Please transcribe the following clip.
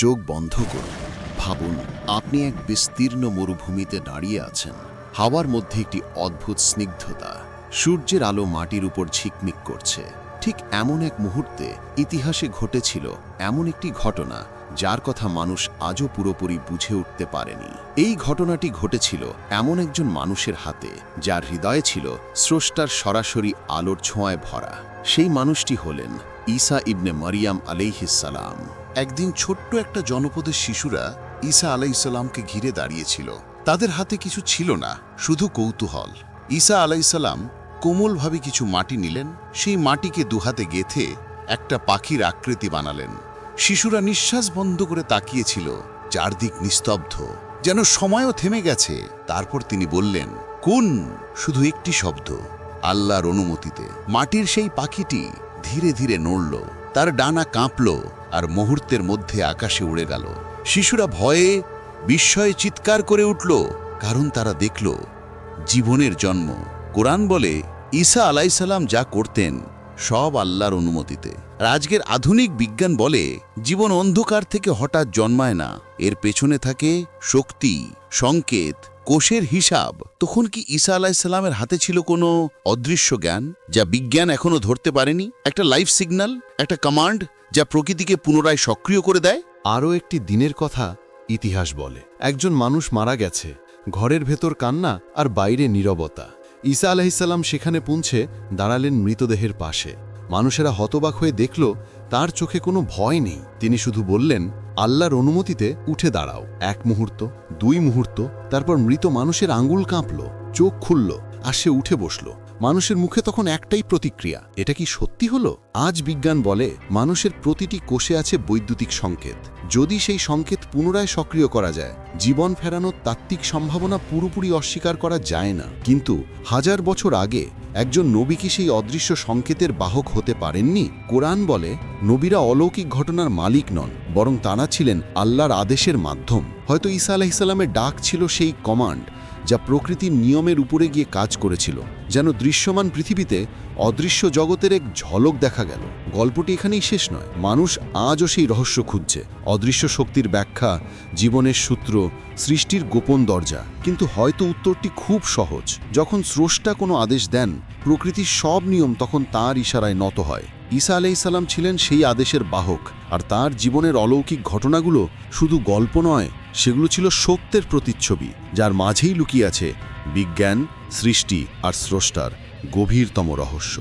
চোখ বন্ধ করুন। ভাবুন, আপনি এক বিস্তীর্ণ মরুভূমিতে দাঁড়িয়ে আছেন। হাওয়ার মধ্যে একটি অদ্ভুত স্নিগ্ধতা। সূর্যের আলো মাটির উপর ঝিকমিক করছে। ঠিক এমন এক মুহূর্তে ইতিহাসে ঘটেছিল এমন একটি ঘটনা। যার কথা মানুষ আজও পুরোপুরি বুঝে উঠতে পারেনি। এই ঘটনাটি ঘটেছিল এমন একজন মানুষের হাতে, যার হৃদয়ে ছিল স্রষ্টার সরাসরি আলোর ছোঁয়ায় ভরা। সেই মানুষটি হলেন ঈসা ইবনে মারিয়াম আলাইহিসালাম একদিন ছোট্ট একটা জনপদের শিশুরা ঈসা আলাইসাল্লামকে ঘিরে দাঁড়িয়েছিল। তাদের হাতে কিছু ছিল না, শুধু কৌতূহল। ঈসা আলাইসাল্লাম কোমলভাবে কিছু মাটি নিলেন, সেই মাটিকে দুহাতে গেথে একটা পাখির আকৃতি বানালেন। শিশুরা নিঃশ্বাস বন্ধ করে তাকিয়েছিল, চারদিক নিস্তব্ধ। যেন সময়ও থেমে গেছে। তারপর তিনি বললেন, কোন? শুধু একটি শব্দ, আল্লাহর অনুমতিতে। মাটির সেই পাখিটি ধীরে ধীরে নড়ল, তার ডানা কাঁপল আর মুহূর্তের মধ্যে আকাশে উড়ে গেল। শিশুরা ভয়ে, বিস্ময়ে চিৎকার করে উঠল, কারণ তারা দেখল, জীবনের জন্ম। কোরআন বলে, ঈসা আলাইসাল্লাম যা করতেন সব আল্লাহর অনুমতিতে। আর আজকের আধুনিক বিজ্ঞান বলে, জীবন অন্ধকার থেকে হঠাৎ জন্মায় না। এর পেছনে থাকে শক্তি, সংকেত, কোষের হিসাব। তখন কি ঈসা আলাইসাল্লামের হাতে ছিল কোনো অদৃশ্য জ্ঞান, যা বিজ্ঞান এখনও ধরতে পারেনি? একটা লাইফ সিগন্যাল, একটা কমান্ড, যা প্রকৃতিকে পুনরায় সক্রিয় করে দেয়? আরও একটি দিনের কথা ইতিহাস বলে, একজন মানুষ মারা গেছে, ঘরের ভেতর কান্না আর বাইরে নীরবতা। ঈসা আলাহিসাল্লাম সেখানে পৌঁছে দাঁড়ালেন মৃতদেহের পাশে। মানুষেরা হতবাক হয়ে দেখল, তার চোখে কোনো ভয় নেই। তিনি শুধু বললেন, আল্লাহর অনুমতিতে উঠে দাঁড়াও। এক মুহূর্ত, দুই মুহূর্ত, তারপর মৃত মানুষের আঙ্গুল কাঁপল, চোখ খুলল। আর সে উঠে বসল। মানুষের মুখে তখন একটাই প্রতিক্রিয়া, এটা কি সত্যি হলো? আজ বিজ্ঞান বলে, মানুষের প্রতিটি কোষে আছে বৈদ্যুতিক সংকেত। যদি সেই সংকেত পুনরায় সক্রিয় করা যায়, জীবন ফেরানোর তাত্ত্বিক সম্ভাবনা পুরোপুরি অস্বীকার করা যায় না। কিন্তু হাজার বছর আগে একজন নবী কি সেই অদৃশ্য সংকেতের বাহক হতে পারেননি? কোরআন বলে, নবীরা অলৌকিক ঘটনার মালিক নন, বরং তারা ছিলেন আল্লাহর আদেশের মাধ্যম। হয়তো ঈসা আলাহিসাল্লামের ডাক ছিল সেই কমান্ড যা প্রকৃতির নিয়মের উপরে গিয়ে কাজ করেছিল, যেন দৃশ্যমান পৃথিবীতে অদৃশ্য জগতের এক ঝলক দেখা গেল। গল্পটি এখানেই শেষ নয়। মানুষ আজও সেই রহস্য খুঁজছে। অদৃশ্য শক্তির ব্যাখ্যা, জীবনের সূত্র, সৃষ্টির গোপন দরজা। কিন্তু হয়তো উত্তরটি খুব সহজ। যখন স্রষ্টা কোনো আদেশ দেন, প্রকৃতির সব নিয়ম তখন তার ইশারায় নত হয়। ঈসা আলাইসাল্লাম ছিলেন সেই আদেশের বাহক, আর তার জীবনের অলৌকিক ঘটনাগুলো শুধু গল্প নয় সেগুলো ছিল সত্যের প্রতিচ্ছবি যার মাঝেই লুকিয়ে আছে বিজ্ঞান সৃষ্টি আর স্রষ্টার গভীরতম রহস্য।